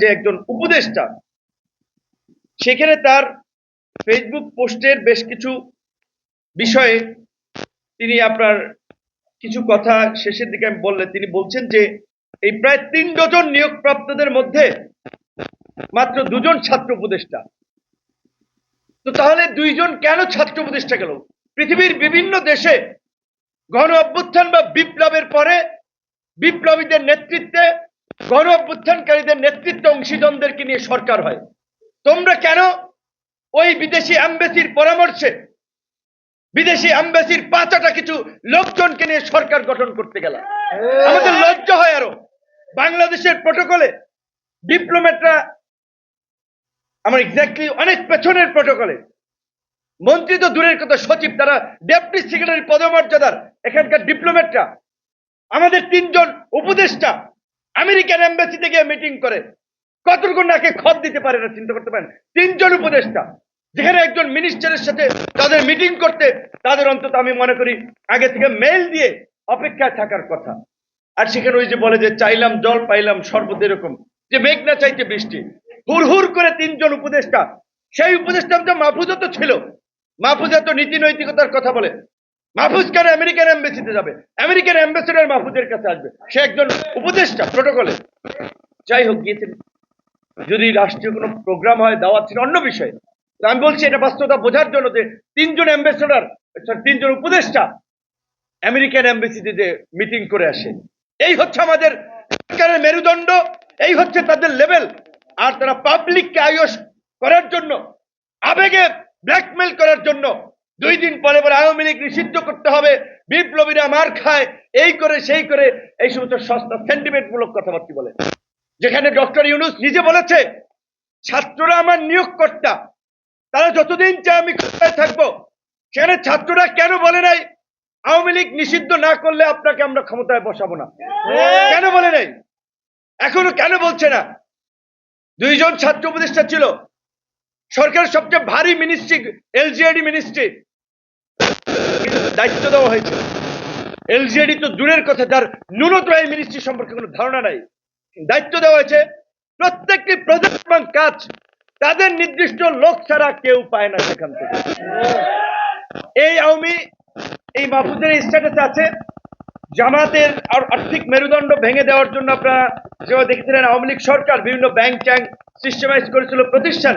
যে একজন উপদেষ্টা, সেখানে তার ফেসবুক পোস্টের বেশ কিছু বিষয়ে তিনি আপনার কিছু কথা শেষের দিকে আমি বললে, তিনি বলছেন যে এই প্রায় তিন ডজন নিয়োগপ্রাপ্তদের মধ্যে মাত্র দুজন ছাত্র উপদেষ্টা। তো তাহলে দুইজন কেন ছাত্র উপদেষ্টা গেল? পৃথিবীর বিভিন্ন দেশে গণ অভ্যুত্থান বা বিপ্লবের পরে বিপ্লবীদের নেতৃত্বে গণ অভ্যুত্থানকারীদের নেতৃত্বে অংশীজনদেরকে নিয়ে সরকার হয়। তোমরা কেন ওই বিদেশি অ্যাম্বাসির পরামর্শে বিদেশি অ্যাম্বাসির পাঁচটা কিছু লোকজনকে নিয়ে সরকার গঠন করতে গেল? আমাদের লজ্জা হয় আরও। বাংলাদেশের প্রোটোকলে ডিপ্লোম্যাটরা আমার এক্স্যাক্টলি অনেক পেছনের প্রোটোকলে। মন্ত্রী তো দূরের কথা সচিব তারা ডেপুটি সেক্রেটারি পদমর্যাদার এখানকার ডিপ্লোম্যাটরা। আমাদের তিনজন উপদেষ্টা আমেরিকান এম্বাসিতে গিয়ে মিটিং করে। কতটুকু নাকে খত দিতে পারে না চিন্তা করতে পারেন? তিনজন উপদেষ্টা, যেখানে একজন মিনিস্টারের সাথে তাদের মিটিং করতে তাদের অন্তত আমি মনে করি আগে থেকে মেল দিয়ে অপেক্ষায় থাকার কথা। আর সেখানে ওই যে বলে যে চাইলাম জল, পাইলাম শরবত এরকম। যে মেঘ না চাইতে বৃষ্টি। হুর হুর করে তিনজন উপদেষ্টা। সেই উপদেষ্টা তো মাহফুজও তো ছিল। মাহফুজা তো নীতি নৈতিকতার কথা বলে। মাহফুজ কেন আমেরিকান এম্বাসিতে যাবে? আমেরিকান অ্যাম্বাসেডার মাহফুজের কাছে আসবে। সে একজন উপদেষ্টা প্রোটোকলে। যাই হোক, গিয়েছেন। যদি রাষ্ট্রীয় কোনো প্রোগ্রাম হয়, দাওয়াত ছিল অন্য বিষয়। আমি বলছি, এটা বাস্তবতা বোঝার জন্য যে তিনজন অ্যাম্বাসেডার তিনজন উপদেষ্টা আমেরিকান এম্বাসিতে যে মিটিং করে আসে। এই হচ্ছে আমাদের সরকারের মেরুদণ্ড, এই হচ্ছে তাদের লেভেল। আর তারা পাবলিককে আয়স করার জন্য, আবেগে ব্ল্যাকমেল করার জন্য দুই দিন পরে পরে আওয়ামী লীগ নিষিদ্ধ করতে হবে, বিপ্লবীরা মার খায়, এই করে, সেই করে, এই সমস্ত সস্তা সেন্টিমেন্ট মূলক কথাবার্তা বলে। যেখানে ডক্টর ইউনুস নিজে বলেছে, ছাত্ররা আমার নিয়োগকর্তা, তারা যতদিন চায় আমি ক্ষমতায় থাকব। সেখানে ছাত্ররা কেন বলে নাই, আওয়ামী লীগ নিষিদ্ধ না করলে আপনাকে আমরা ক্ষমতায় বসাবো না? কেন বলে নাই? এখনও কেন বলছে না? দুইজন ছাত্র উপদেষ্টা ছিল। সরকারের সবচেয়ে ভারী মিনিস্ট্রি এলজিআইডি মিনিস্ট্রি দায়িত্ব দেওয়া হয়েছে এলজিআইডি তো দূরের কথা, তার ন্যূনতম এই মিনিস্ট্রি সম্পর্কে কোনো ধারণা নাই। দায়িত্ব দেওয়া হয়েছে, প্রত্যেকটি প্রজেক্ট এবং কাজ তাদের নির্দিষ্ট লোক ছাড়া কেউ পায় না সেখান থেকে। এই আওয়ামী, এই মাহফুজের স্ট্যাটাস আছে। জামাতের আর আর্থিক মেরুদণ্ড ভেঙে দেওয়ার জন্য আপনারা যেভাবে দেখেছিলেন, আওয়ামী লীগ সরকার বিভিন্ন ব্যাংক ট্যাঙ্ক সিস্টেমাইজ করেছিল, প্রতিষ্ঠান।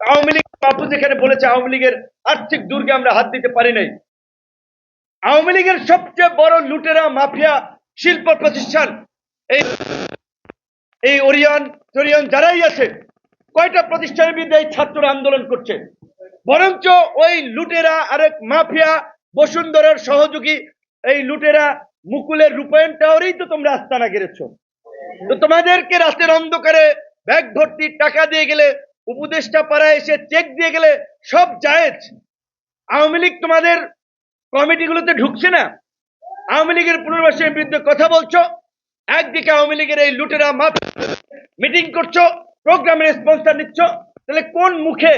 আওয়ামী লীগ মাহফুজ এখানে বলেছে, আওয়ামী লীগের আর্থিক দুর্গে আমরা হাত দিতে পারি নাই। আওয়ামী লীগের সবচেয়ে বড় লুটেরা মাফিয়া শিল্প প্রতিষ্ঠান এই এই ওরিয়ন টরিয়ন যারাই আছে, কয়টা প্রতিষ্ঠানের বিরুদ্ধে এই ছাত্ররা আন্দোলন করছে? বরঞ্চ ওই লুটেরা আরেক মাফিয়া বসুন্ধরের সহযোগী এই লুটেরা মুকুলের রূপায়ণ টাওয়ারেই তো তোমরা আস্তানা গেড়েছো। তো তোমাদেরকে রাতের অন্ধকারে ব্যাগ ভর্তি টাকা দিয়ে গেলে, উপদেষ্টা পাড়ায় এসে চেক দিয়ে গেলে সব জায়েজ। আওয়ামী লীগ তোমাদের কমিটিগুলোতে ঢুকছে না। আওয়ামী লীগের পুনর্বাসনের বিরুদ্ধে কথা বলছো, একদিকে আওয়ামী লীগের এই লুটেরা মাফ মিটিং করছ, প্রোগ্রামের স্পন্সার নিচ্ছ, তাহলে কোন মুখে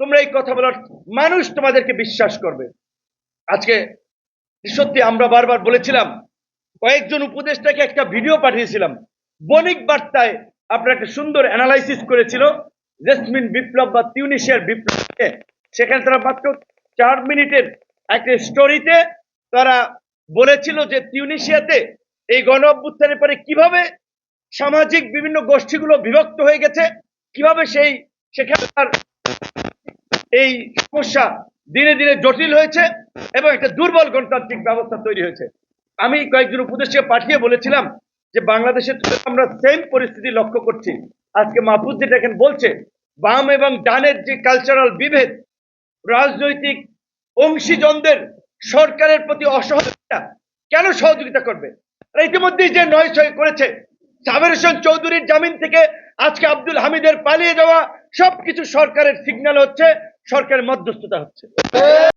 তোমরা এই কথা বলার মানুষ তোমাদেরকে বিশ্বাস করবে? আজকে সত্যি আমরা বারবার বলেছিলাম, কয়েকজন উপদেষ্টাকে একটা ভিডিও পাঠিয়েছিলাম। বণিক বার্তায় আপনার একটা সুন্দর অ্যানালাইসিস করেছিল, জেসমিন বিপ্লব বা তিউনিশিয়ার বিপ্লবকে। সেখানে তারা মাত্র চার মিনিটের একটা স্টোরিতে তারা বলেছিল যে তিউনিশিয়াতে এই গণ অভ্যুত্থানের পরে কীভাবে সামাজিক বিভিন্ন গোষ্ঠীগুলো বিভক্ত হয়ে গেছে, কীভাবে সেই সেখানকার এই সমস্যা দিনে দিনে জটিল হয়েছে এবং একটা দুর্বল গণতান্ত্রিক ব্যবস্থা তৈরি হয়েছে। আমি কয়েকজন উপদেশকে পাঠিয়ে বলেছিলাম যে বাংলাদেশে আমরা সেম পরিস্থিতি লক্ষ্য করছি। আজকে মাহফুজ যেটা এখন বলছে, বাম এবং ডানের যে কালচারাল বিভেদ, রাজনৈতিক অংশীজনদের সরকারের প্রতি অসহযোগিতা কেন সহযোগিতা করবে? ইতিমধ্যেই যে নয় ছয় করেছে সাবের হোসেন চৌধুরীর জামিন থেকে আজকে আব্দুল হামিদের পালিয়ে যাওয়া সবকিছু সরকারের সিগন্যাল হচ্ছে, সরকারের মধ্যস্থতা হচ্ছে।